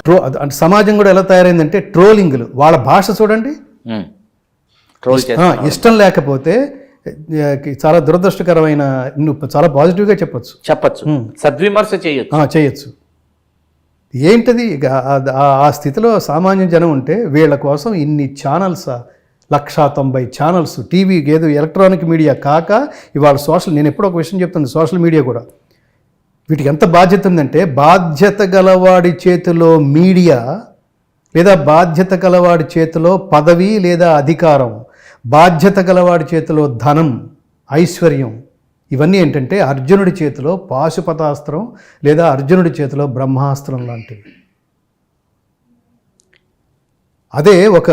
ట్రో అంటే సమాజం కూడా ఎలా తయారైందంటే ట్రోలింగ్లు. వాళ్ళ భాష చూడండి. ఇష్టం లేకపోతే చాలా దురదృష్టకరమైన నువ్వు చాలా పాజిటివ్గా చెప్పొచ్చు. చెప్పచ్చు. సద్విమర్శ చేయొచ్చు. చేయొచ్చు. ఏంటది? ఇక ఆ- స్థితిలో సామాన్య జనం ఉంటే వీళ్ళ కోసం ఇన్ని ఛానల్స్ లక్షా తొంభై ఛానల్స్ టీవీ ఏదో ఎలక్ట్రానిక్ మీడియా కాక ఇవాళ సోషల్ నేను ఎప్పుడో ఒక విషయం చెప్తాను సోషల్ మీడియా కూడా. వీటికి ఎంత బాధ్యత ఉందంటే బాధ్యత గలవాడి చేతిలో మీడియా లేదా బాధ్యత గలవాడి చేతిలో పదవి లేదా అధికారం బాధ్యత గలవాడి చేతిలో ధనం ఐశ్వర్యం ఇవన్నీ ఏంటంటే అర్జునుడి చేతిలో పాశుపతాస్త్రం లేదా అర్జునుడి చేతిలో బ్రహ్మాస్త్రం లాంటివి. అదే ఒక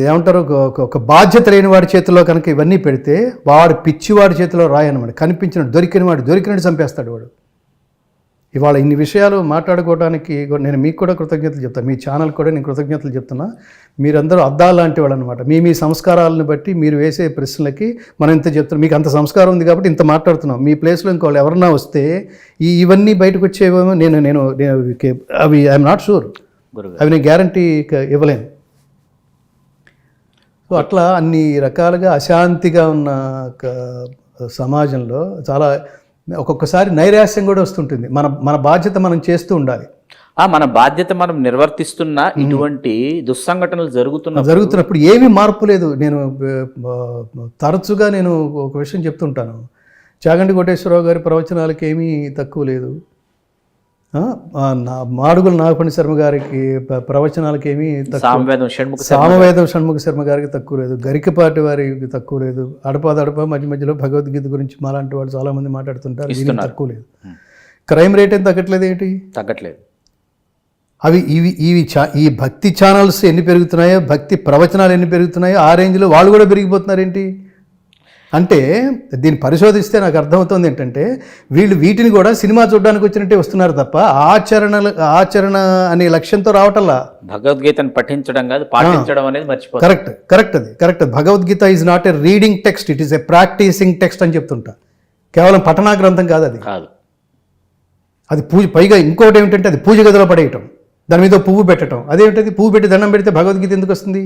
ఏమంటారు ఒక- బాధ్యత లేని వాడి చేతిలో కనుక ఇవన్నీ పెడితే వాడు పిచ్చివాడి చేతిలో రాయనమాట. కనిపించిన దొరికిన వాడు దొరికినట్టు చంపేస్తాడు వాడు. ఇవాళ ఇన్ని విషయాలు మాట్లాడుకోవడానికి నేను మీకు కూడా కృతజ్ఞతలు చెప్తాను మీ ఛానల్ కూడా నేను కృతజ్ఞతలు చెప్తున్నా. మీరందరూ అద్దాలు లాంటి వాళ్ళు అనమాట మీ మీ సంస్కారాలను బట్టి మీరు వేసే ప్రశ్నలకి మనం ఇంత చెప్తున్నాం. మీకు అంత సంస్కారం ఉంది కాబట్టి ఇంత మాట్లాడుతున్నాం. మీ ప్లేస్లో ఇంకోళ్ళు ఎవరన్నా వస్తే ఈ ఇవన్నీ బయటకు వచ్చేవేమో నేను నేను అవి ఐఎమ్ నాట్ షూర్ అవి నేను గ్యారంటీ ఇవ్వలేను. సో అట్లా అన్ని రకాలుగా అశాంతిగా ఉన్న సమాజంలో చాలా ఒక్కొక్కసారి నైరాశ్యం కూడా వస్తుంటుంది. మన మన బాధ్యత మనం చేస్తూ ఉండాలి. ఆ, మన బాధ్యత మనం నిర్వర్తిస్తున్న ఇటువంటి దుస్సంఘటనలు జరుగుతున్న జరుగుతున్నప్పుడు ఏమీ మార్పు లేదు. నేను తరచుగా నేను ఒక విషయం చెప్తుంటాను. చాగంటి కోటేశ్వరరావు గారి ప్రవచనాలకి ఏమీ తక్కువ లేదు. మాడుగుల నాగపణి శర్మ గారికి ప్ర- ప్రవచనాలకి ఏమీ సామవేదం షణ్ముఖ శర్మ గారికి తక్కువ లేదు. గరికపాటి వారికి తక్కువ లేదు. అడపాదడప మధ్య మధ్యలో భగవద్గీత గురించి మాలాంటి వాళ్ళు చాలా మంది మాట్లాడుతుంటారు తక్కువ లేదు. క్రైమ్ రేట్ ఏం తగ్గట్లేదు ఏంటి? తగ్గట్లేదు. అవి ఇవి ఇవి చా ఈ భక్తి ఛానల్స్ ఎన్ని పెరుగుతున్నాయో భక్తి ప్రవచనాలు ఎన్ని పెరుగుతున్నాయో ఆ రేంజ్లో వాళ్ళు కూడా పెరిగిపోతున్నారు ఏంటి అంటే దీన్ని పరిశోధిస్తే నాకు అర్థమవుతుంది ఏంటంటే వీళ్ళు వీటిని కూడా సినిమా చూడడానికి వచ్చినట్టే వస్తున్నారు తప్ప ఆచరణలు ఆచరణ అనే లక్ష్యంతో రావటంలా? భగవద్గీతను పఠించడం కాదు పాటించడం అనేది మర్చిపోతాం. కరెక్ట్ కరెక్ట్ అది correct Bhagavad Gita is not a reading text it is a practicing text అని చెప్తుంటా. కేవలం పఠనా గ్రంథం కాదు అది. కాదు. అది పూజ పైగా ఇంకోటి ఏమిటంటే అది పూజ గదిలో పడేయటం దాని మీద పువ్వు పెట్టడం అదేమిటది? పువ్వు పెట్టి దండం పెడితే భగవద్గీత ఎందుకు వస్తుంది?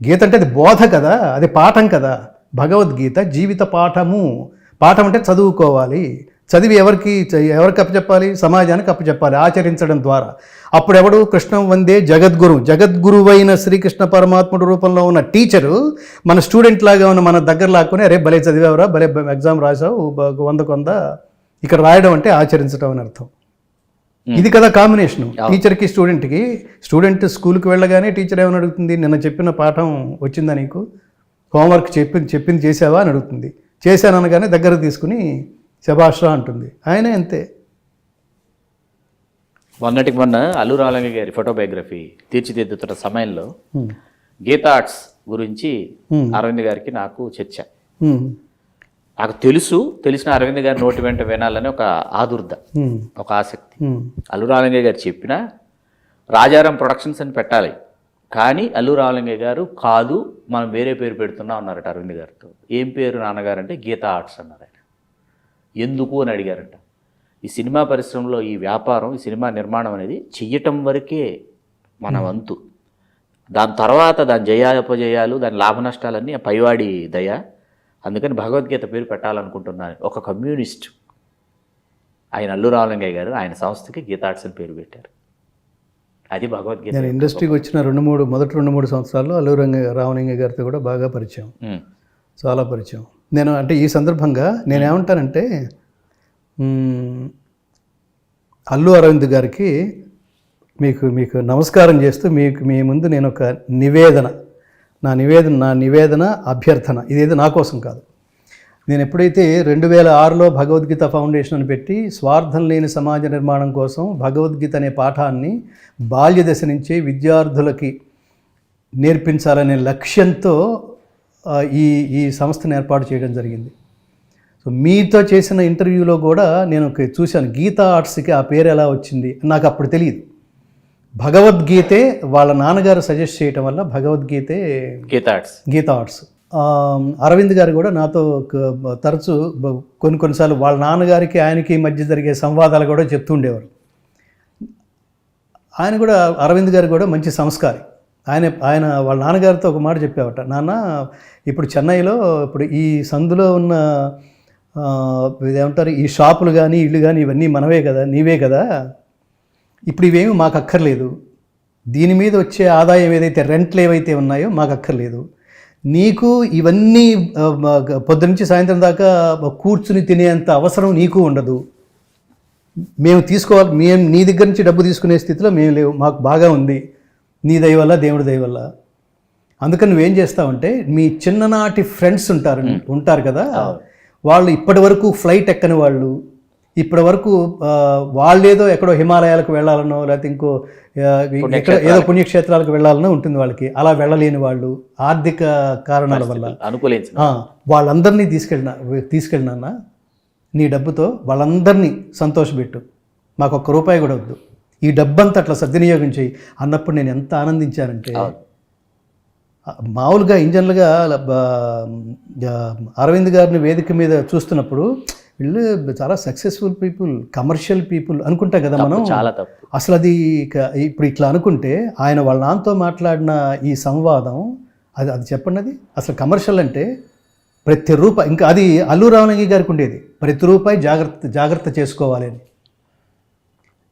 గీత అంటే అది బోధ కదా అది పాఠం కదా. భగవద్గీత జీవిత పాఠము. పాఠం అంటే చదువుకోవాలి. చదివి ఎవరికి ఎవరికి అప్పచెప్పాలి సమాజానికి అప్పచెప్పాలి ఆచరించడం ద్వారా. అప్పుడు ఎవడు కృష్ణం వందే జగద్గురు. జగద్గురువైన శ్రీకృష్ణ పరమాత్ముడు రూపంలో ఉన్న టీచరు మన స్టూడెంట్ లాగా ఉన్న మన దగ్గర లాక్కుని అరే భలే చదివావురా భలే ఎగ్జామ్ రాసావు వంద ఇక్కడ రాయడం అంటే ఆచరించడం అని అర్థం. ఇది కదా కాంబినేషన్. టీచర్కి స్టూడెంట్కి. స్టూడెంట్ స్కూల్కి వెళ్ళగానే టీచర్ ఏమని అడుగుతుంది? నిన్న చెప్పిన పాఠం వచ్చిందా నీకు? హోంవర్క్ చెప్పింది చెప్పింది చేసావా అని అడుగుతుంది. చేశాను అనగానే దగ్గర తీసుకుని శభాష్రా అంటుంది. ఆయన అంతే. మొన్నటికి మొన్న అల్లు రాలంగ గారి ఫోటోబయోగ్రఫీ తీర్చిదిద్దుతున్న సమయంలో గీతా ఆర్ట్స్ గురించి అరవింద్ గారికి నాకు చర్చ. నాకు తెలుసు తెలిసిన అరవింద్ గారి నోటి వెంట వినాలని ఒక ఆదుర్ద. ఒక ఆసక్తి. అల్లు రాలంగయ్య గారు చెప్పిన రాజారాం ప్రొడక్షన్స్ అని పెట్టాలి. కానీ అల్లు రామలింగయ్య గారు కాదు మనం వేరే పేరు పెడుతున్నాం అన్నారట అరవింద్ గారితో. ఏం పేరు నాన్నగారు అంటే గీతా ఆర్ట్స్ అన్నారు ఆయన. ఎందుకు అని అడిగారట. ఈ సినిమా పరిశ్రమలో ఈ వ్యాపారం ఈ సినిమా నిర్మాణం అనేది చెయ్యటం వరకే మన వంతు. దాని తర్వాత దాని జయాపజయాలు దాని లాభ నష్టాలన్నీ పైవాడి దయ. అందుకని భగవద్గీత పేరు పెట్టాలనుకుంటున్నాను ఒక కమ్యూనిస్ట్. ఆయన అల్లు రామలింగయ్య గారు ఆయన సంస్థకి గీతార్ట్స్ అని పేరు పెట్టారు. అది భగవద్గీత నేను ఇండస్ట్రీకి వచ్చిన రెండు మూడు మొదటి రెండు మూడు సంవత్సరాల్లో అల్లు రంగ రామలింగ గారితో కూడా బాగా పరిచయం. చాలా పరిచయం. నేను అంటే ఈ సందర్భంగా నేనేమంటానంటే అల్లు అరవింద్ గారికి మీకు మీకు నమస్కారం చేస్తూ మీకు మీ ముందు నేను ఒక నివేదన నా నివేదన నా నివేదన అభ్యర్థన ఇదేదో నా కోసం కాదు. నేను ఎప్పుడైతే రెండు వేల ఆరులో భగవద్గీత ఫౌండేషన్ అని పెట్టి స్వార్థం లేని సమాజ నిర్మాణం కోసం భగవద్గీత అనే పాఠాన్ని బాల్య దశ నుంచే విద్యార్థులకి నేర్పించాలనే లక్ష్యంతో ఈ ఈ సంస్థను ఏర్పాటు చేయడం జరిగింది. సో మీతో చేసిన ఇంటర్వ్యూలో కూడా నేను చూశాను గీతా ఆర్ట్స్కి ఆ పేరు ఎలా వచ్చింది నాకు అప్పుడు తెలియదు. భగవద్గీతే వాళ్ళ నాన్నగారు సజెస్ట్ చేయటం వల్ల భగవద్గీతే గీతా ఆర్ట్స్. ఆ, అరవింద్ గారు కూడా నాతో తరచు కొన్ని కొన్నిసార్లు వాళ్ళ నాన్నగారికి ఆయనకి మధ్య జరిగే సంవాదాలు కూడా చెప్తుండేవారు ఆయన కూడా అరవింద్ గారు కూడా మంచి సంస్కారి. ఆయన ఆయన వాళ్ళ నాన్నగారితో ఒక మాట చెప్పేవట. నాన్న ఇప్పుడు చెన్నైలో ఇప్పుడు ఈ సందులో ఉన్న ఇదేమంటారు ఈ షాపులు కానీ ఇల్లు కానీ ఇవన్నీ మనవే కదా నీవే కదా. ఇప్పుడు ఇవేమి మాకు అక్కర్లేదు దీని మీద వచ్చే ఆదాయం ఏదైతే రెంట్లు ఏవైతే ఉన్నాయో మాకు అక్కర్లేదు నీకు ఇవన్నీ పొద్దునుంచి సాయంత్రం దాకా కూర్చుని తినేంత అవసరం నీకు ఉండదు. మేము తీసుకోవాలి మేము నీ దగ్గర నుంచి డబ్బు తీసుకునే స్థితిలో మేము లేవు మాకు బాగా ఉంది. నీ దయ వల్ల దేవుడి దయ వల్ల. అందుకని నువ్వేం చేస్తావంటే మీ చిన్ననాటి ఫ్రెండ్స్ ఉంటారు ఉంటారు కదా? వాళ్ళు ఇప్పటి వరకు ఫ్లైట్ ఎక్కని వాళ్ళు ఇప్పటి వరకు వాళ్ళేదో ఎక్కడో హిమాలయాలకు వెళ్ళాలనో లేకపోతే ఇంకో ఎక్కడ ఏదో పుణ్యక్షేత్రాలకు వెళ్ళాలనో ఉంటుంది వాళ్ళకి. అలా వెళ్ళలేని వాళ్ళు ఆర్థిక కారణాల వల్ల. అనుకూలించిన. వాళ్ళందరినీ తీసుకెళ్ళిన తీసుకెళ్ళినా నీ డబ్బుతో వాళ్ళందరినీ సంతోషపెట్టు మాకు ఒక్క రూపాయి కూడా వద్దు. ఈ డబ్బంతా అట్లా సద్వినియోగం చేయి. అన్నప్పుడు నేను ఎంత ఆనందించానంటే మామూలుగా ఇంజన్లుగా అరవింద్ గారిని వేదిక మీద చూస్తున్నప్పుడు వీళ్ళు చాలా సక్సెస్ఫుల్ పీపుల్ కమర్షియల్ పీపుల్ అనుకుంటాం కదా మనం? చాలా తప్పు. అసలు అది ఇప్పుడు ఇట్లా అనుకుంటే ఆయన వాళ్ళ నాన్నతో మాట్లాడిన ఈ సంవాదం అది అది చెప్పండి అది. అసలు కమర్షియల్ అంటే ప్రతి రూపాయి ఇంకా అది అల్లు రామలింగి గారికి ఉండేది. ప్రతి రూపాయి జాగ్రత్త జాగ్రత్త చేసుకోవాలి అని.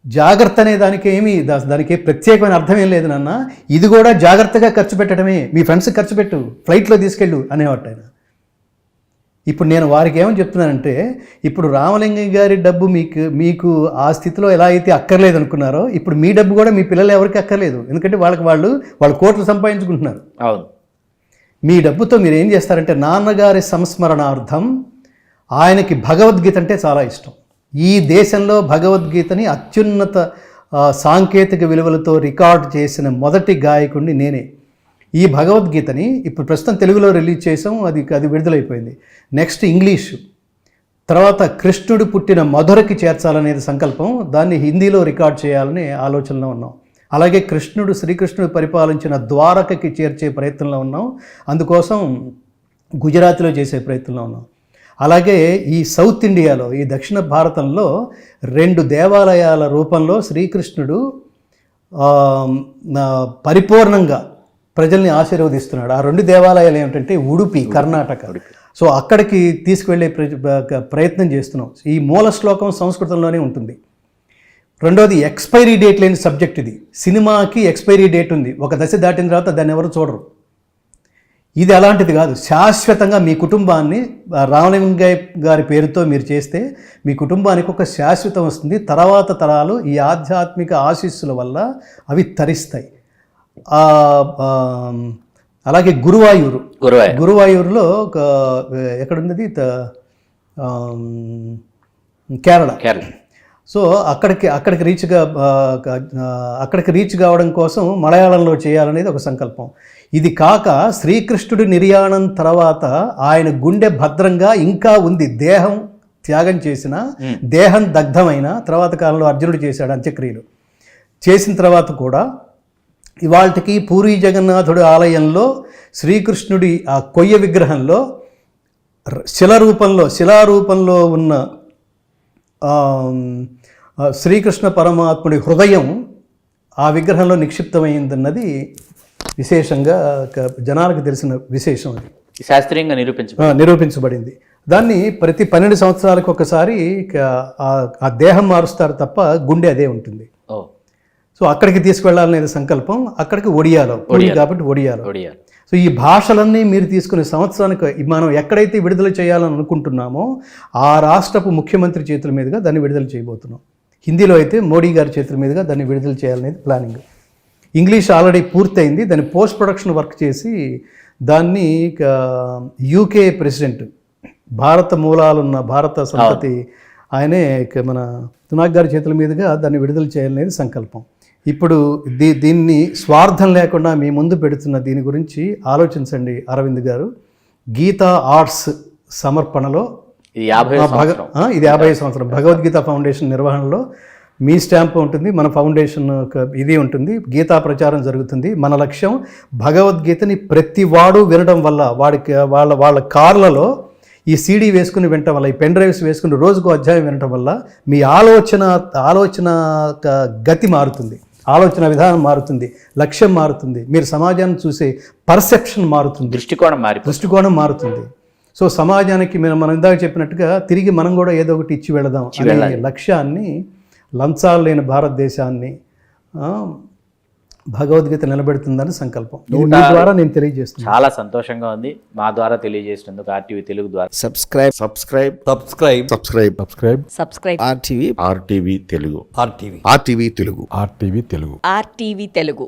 జాగ్రత్త అనే దానికి ఏమి దానికి ప్రత్యేకమైన అర్థం ఏం లేదు నాన్న. ఇది కూడా జాగ్రత్తగా ఖర్చు పెట్టడమే. మీ ఫ్రెండ్స్కి ఖర్చు పెట్టు ఫ్లైట్లో తీసుకెళ్ళు అనేవాట ఆయన. ఇప్పుడు నేను వారికి ఏమని చెప్తున్నానంటే ఇప్పుడు రామలింగం గారి డబ్బు మీకు మీకు ఆ స్థితిలో ఎలా అయితే అక్కర్లేదు అనుకున్నారో ఇప్పుడు మీ డబ్బు కూడా మీ పిల్లలు ఎవరికి అక్కర్లేదు. ఎందుకంటే వాళ్ళకి వాళ్ళు వాళ్ళు కోట్లు సంపాదించుకుంటున్నారు. అవును. మీ డబ్బుతో మీరు ఏం చేస్తారంటే నాన్నగారి సంస్మరణార్థం ఆయనకి భగవద్గీత అంటే చాలా ఇష్టం. ఈ దేశంలో భగవద్గీతని అత్యున్నత సాంకేతిక విలువలతో రికార్డ్ చేసిన మొదటి గాయకుడిని నేనే. ఈ భగవద్గీతని ఇప్పుడు ప్రస్తుతం తెలుగులో రిలీజ్ చేసాం అది అది విడుదలైపోయింది. Next English. తర్వాత కృష్ణుడు పుట్టిన మధురకి చేర్చాలనేది సంకల్పం దాన్ని హిందీలో రికార్డ్ చేయాలని ఆలోచనలో ఉన్నాం. అలాగే కృష్ణుడు శ్రీకృష్ణుడు పరిపాలించిన ద్వారకకి చేర్చే ప్రయత్నంలో ఉన్నాం. అందుకోసం గుజరాత్లో చేసే ప్రయత్నంలో ఉన్నాం. అలాగే ఈ సౌత్ ఇండియాలో ఈ దక్షిణ భారతంలో రెండు దేవాలయాల రూపంలో శ్రీకృష్ణుడు పరిపూర్ణంగా ప్రజల్ని ఆశీర్వదిస్తున్నాడు. ఆ రెండు దేవాలయాలు ఏమిటంటే ఉడుపి కర్ణాటక. సో అక్కడికి తీసుకువెళ్ళే ప్ర- ప్రయత్నం చేస్తున్నాం. ఈ మూల శ్లోకం సంస్కృతంలోనే ఉంటుంది. రెండోది ఎక్స్పైరీ డేట్ లేని సబ్జెక్ట్ ఇది. సినిమాకి ఎక్స్పైరీ డేట్ ఉంది. ఒక దశ దాటిన తర్వాత దాన్ని ఎవరు చూడరు. ఇది అలాంటిది కాదు. శాశ్వతంగా మీ కుటుంబాన్ని రామలింగయ్య గారి పేరుతో మీరు చేస్తే మీ కుటుంబానికి ఒక శాశ్వతం వస్తుంది. తర్వాత తరాలు ఈ ఆధ్యాత్మిక ఆశీస్సుల వల్ల అవి తరిస్తాయి. అలాగే గురువాయూరు. గురువాయ గురువాయూరులో ఒక ఎక్కడున్నది? కేరళ. కేరళ. సో అక్కడికి అక్కడికి రీచ్గా అక్కడికి రీచ్ కావడం కోసం మలయాళంలో చేయాలనేది ఒక సంకల్పం. ఇది కాక శ్రీకృష్ణుడి నిర్యాణం తర్వాత ఆయన గుండె భద్రంగా ఇంకా ఉంది. దేహం త్యాగం చేసిన దేహం దగ్ధమైన తర్వాత కాలంలో అర్జునుడు చేశాడు అంత్యక్రియలు. చేసిన తర్వాత కూడా ఇవాళకి పూరి జగన్నాథుడి ఆలయంలో శ్రీకృష్ణుడి ఆ కొయ్య విగ్రహంలో ర- శిల రూపంలో శిలారూపంలో ఉన్న శ్రీకృష్ణ పరమాత్ముడి హృదయం ఆ విగ్రహంలో నిక్షిప్తమైందన్నది విశేషంగా జనాలకు తెలిసిన విశేషం అది. శాస్త్రీయంగా నిరూపించ నిరూపించబడింది. దాన్ని ప్రతి పన్నెండు సంవత్సరాలకు ఒకసారి ఆ- దేహం మారుస్తారు తప్ప గుండె అదే ఉంటుంది. సో అక్కడికి తీసుకువెళ్ళాలనేది సంకల్పం అక్కడికి ఒడియాలో కాబట్టి ఒడియాలో. ఒడియా సో ఈ భాషలన్నీ మీరు తీసుకునే సంవత్సరానికి మనం ఎక్కడైతే విడుదల చేయాలని అనుకుంటున్నామో ఆ రాష్ట్రపు ముఖ్యమంత్రి చేతుల మీదుగా దాన్ని విడుదల చేయబోతున్నాం. హిందీలో అయితే మోడీ గారి చేతుల మీదుగా దాన్ని విడుదల చేయాలనేది ప్లానింగ్ ఇంగ్లీష్ ఆల్రెడీ పూర్తయింది. దాన్ని పోస్ట్ ప్రొడక్షన్ వర్క్ చేసి దాన్ని యూకే ప్రెసిడెంట్ భారత మూలాలున్న భారత సంతతి ఆయనే మన తునాక్ గారి చేతుల మీదుగా దాన్ని విడుదల చేయాలనేది సంకల్పం. ఇప్పుడు దీ దీన్ని స్వార్థం లేకుండా మీ ముందు పెడుతున్న దీని గురించి ఆలోచించండి అరవింద్ గారు. గీతా ఆర్ట్స్ సమర్పణలో ఇది యాభై ఇది యాభై సంవత్సరం. భగవద్గీత ఫౌండేషన్ నిర్వహణలో మీ స్టాంప్ ఉంటుంది మన ఫౌండేషన్ ఇది ఉంటుంది గీతా ప్రచారం జరుగుతుంది. మన లక్ష్యం భగవద్గీతని ప్రతి వాడు వినడం వల్ల వాడికి వాళ్ళ వాళ్ళ కార్లలో ఈ సీడీ వేసుకుని వినటం వల్ల ఈ పెన్ డ్రైవ్స్ వేసుకుని రోజుకు అధ్యాయం వినటం వల్ల మీ ఆలోచన ఆలోచన గతి మారుతుంది. ఆలోచన విధానం మారుతుంది లక్ష్యం మారుతుంది. మీరు సమాజాన్ని చూసే పర్సెప్షన్ మారుతుంది. దృష్టికోణం మారిపోతుంది. దృష్టికోణం మారుతుంది. సో సమాజానికి మనం మనం ఇందాక చెప్పినట్టుగా తిరిగి మనం కూడా ఏదో ఒకటి ఇచ్చి వెళదాం అనే లక్ష్యాన్ని లంచాలు లేని భారతదేశాన్ని భగవద్గీత నిలబెడుతుందని సంకల్పం. ద్వారా నేను తెలియజేస్తున్నాను. చాలా సంతోషంగా ఉంది. మా ద్వారా తెలియజేసినందుకు ఆర్టీవీ తెలుగు ద్వారా. Subscribe subscribe subscribe. Subscribe subscribe subscribe RTV RTV Telugu RTV RTV Telugu RTV Telugu RTV Telugu